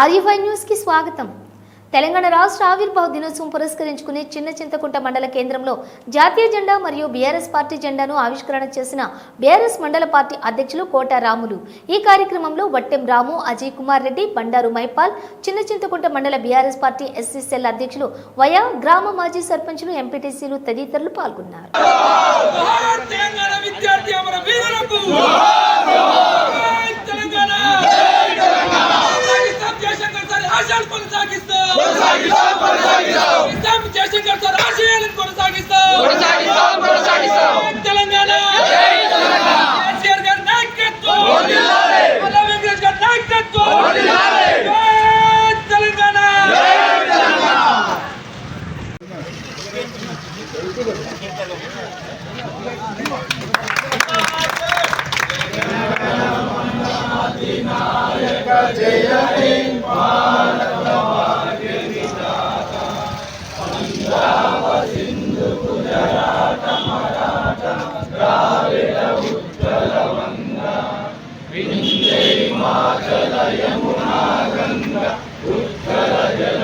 ఆర్యవై న్యూస్కి స్వాగతం. తెలంగాణ రాష్ట్ర ఆవిర్భావ దినోత్సవం పురస్కరించుకుని చిన్న చింతకుంట మండల కేంద్రంలో జాతీయ జెండా మరియు బీఆర్ఎస్ పార్టీ జెండాను ఆవిష్కరణ చేసిన బీఆర్ఎస్ మండల పార్టీ అధ్యక్షులు కోట రాములు. ఈ కార్యక్రమంలో వట్టెం రాము అజయ్ కుమార్ రెడ్డి బండారు మైపాల్ చిన్న చింతకుంట మండల బీఆర్ఎస్ పార్టీ ఎస్సీసెల్ అధ్యక్షులు వయా గ్రామ మాజీ సర్పంచులు ఎంపీటీసీలు తదితరులు పాల్గొన్నారు జోహార్ తెలంగాణ విద్యార్థి అమర వీరులకు జై తెలంగాణ కొనసాగిస్తాం ఆశయాలు కొనసాగిస్తాం కొనసాగిస్తాం జయశంకర్ సార్ ఆశయాలను కొనసాగిస్తాం తెలంగాణ కేసీఆర్ గారి నాయకత్వం మల్లా వెంకటేష్ గారి నాయకత్వం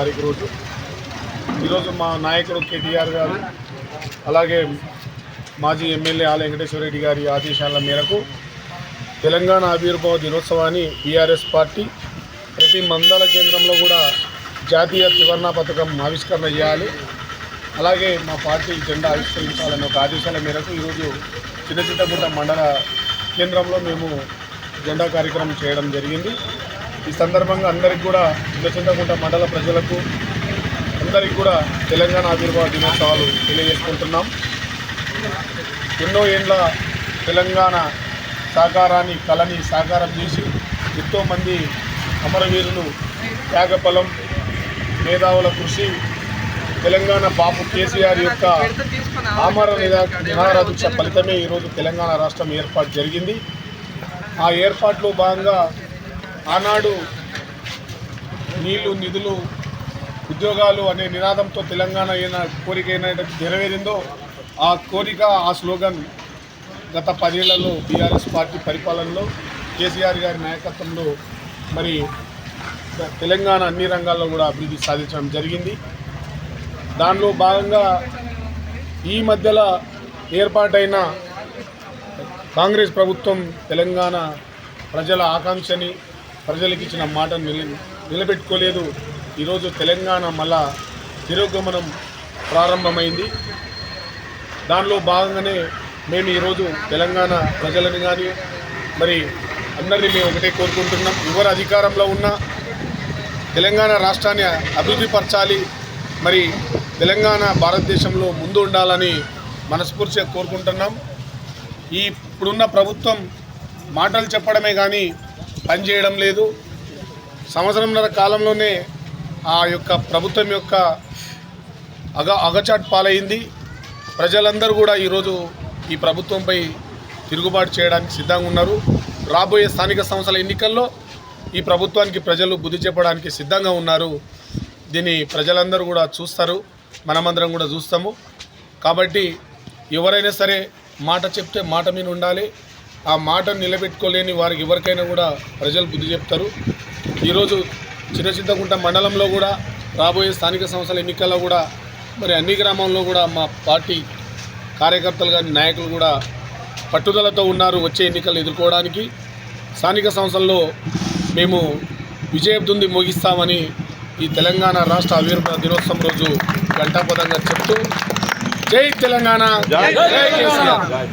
తారీఖు రోజు. ఈరోజు మా నాయకుడు కేటీఆర్ గారు అలాగే మాజీ ఎమ్మెల్యే ఆల వెంకటేశ్వర రెడ్డి గారి ఆదేశాల మేరకు తెలంగాణ ఆవిర్భావ దినోత్సవాన్ని బీఆర్ఎస్ పార్టీ ప్రతి మండల కేంద్రంలో కూడా జాతీయ త్రివర్ణ పథకం ఆవిష్కరణ చేయాలి. అలాగే మా పార్టీ జెండా ఆవిష్కరించాలనే ఒక ఆదేశాల మేరకు ఈరోజు చిన్న చిన్నగుంట మండల కేంద్రంలో మేము జెండా కార్యక్రమం చేయడం జరిగింది. ఈ సందర్భంగా అందరికి కూడా చిన్న మండల ప్రజలకు అందరికి కూడా తెలంగాణ ఆవిర్భావ దినోత్సవాలు తెలియజేసుకుంటున్నాం. ఎన్నో ఏండ్ల తెలంగాణ సాకారాన్ని కళని సాకారం చేసి ఎంతోమంది అమరవీరులు త్యాగఫలం మేధావుల కృషి తెలంగాణ బాపు కేసీఆర్ యొక్క ఆమర నిరా ఫలితమే ఈరోజు తెలంగాణ రాష్ట్రం ఏర్పాటు జరిగింది. ఆ ఏర్పాటులో భాగంగా ఆనాడు నీళ్ళు నిధులు ఉద్యోగాలు అనే నినాదంతో తెలంగాణ అయిన కోరిక ఏదైతే నెరవేరిందో ఆ కోరిక ఆ స్లోగన్ గత పదేళ్ళలో బీఆర్ఎస్ పార్టీ పరిపాలనలో కేసీఆర్ గారి నాయకత్వంలో మరి తెలంగాణ అన్ని రంగాల్లో కూడా అభివృద్ధి సాధించడం జరిగింది. దానిలో భాగంగా ఈ మధ్యలో ఏర్పాటైన కాంగ్రెస్ ప్రభుత్వం తెలంగాణ ప్రజల ఆకాంక్షని ప్రజలకు ఇచ్చిన మాట నిల నిలబెట్టుకోలేదు. ఈరోజు తెలంగాణ మళ్ళా తిరోగమనం ప్రారంభమైంది. దానిలో భాగంగానే మేము ఈరోజు తెలంగాణ ప్రజలని కానీ మరి అందరినీ మేము ఒకటే కోరుకుంటున్నాం. ఎవరు అధికారంలో ఉన్నా తెలంగాణ రాష్ట్రాన్ని అభివృద్ధి పరచాలి. మరి తెలంగాణ భారతదేశంలో ముందు ఉండాలని మనస్ఫూర్తిగా కోరుకుంటున్నాం. ఈ ఇప్పుడున్న ప్రభుత్వం మాటలు చెప్పడమే కానీ పనిచేయడం లేదు. సంవత్సరంన్నర కాలంలోనే ఆ యొక్క ప్రభుత్వం యొక్క అగ అగచాట్ పాలైంది. ప్రజలందరూ కూడా ఈరోజు ఈ ప్రభుత్వంపై తిరుగుబాటు చేయడానికి సిద్ధంగా ఉన్నారు. రాబోయే స్థానిక సంస్థల ఎన్నికల్లో ఈ ప్రభుత్వానికి ప్రజలు బుద్ధి చెప్పడానికి సిద్ధంగా ఉన్నారు. దీన్ని ప్రజలందరూ కూడా చూస్తారు. మనమందరం కూడా చూస్తాము. కాబట్టి ఎవరైనా సరే మాట చెప్తే మాట మీద ఉండాలి. ఆ మాటను నిలబెట్టుకోలేని వారికి ఎవరికైనా కూడా ప్రజలు బుద్ధి చెప్తారు. ఈరోజు చిన్న చింతకుంట మండలంలో కూడా రాబోయే స్థానిక సంస్థల ఎన్నికల్లో కూడా మరి అన్ని గ్రామాల్లో కూడా మా పార్టీ కార్యకర్తలు కానీ నాయకులు కూడా పట్టుదలతో ఉన్నారు వచ్చే ఎన్నికలు ఎదుర్కోవడానికి. స్థానిక సంస్థల్లో మేము విజయదుంది ముగిస్తామని ఈ తెలంగాణ రాష్ట్ర ఆవిర్భావ దినోత్సవం రోజు ఘంటాపదంగా చెప్తూ జై తెలంగాణ జై కేసీఆర్.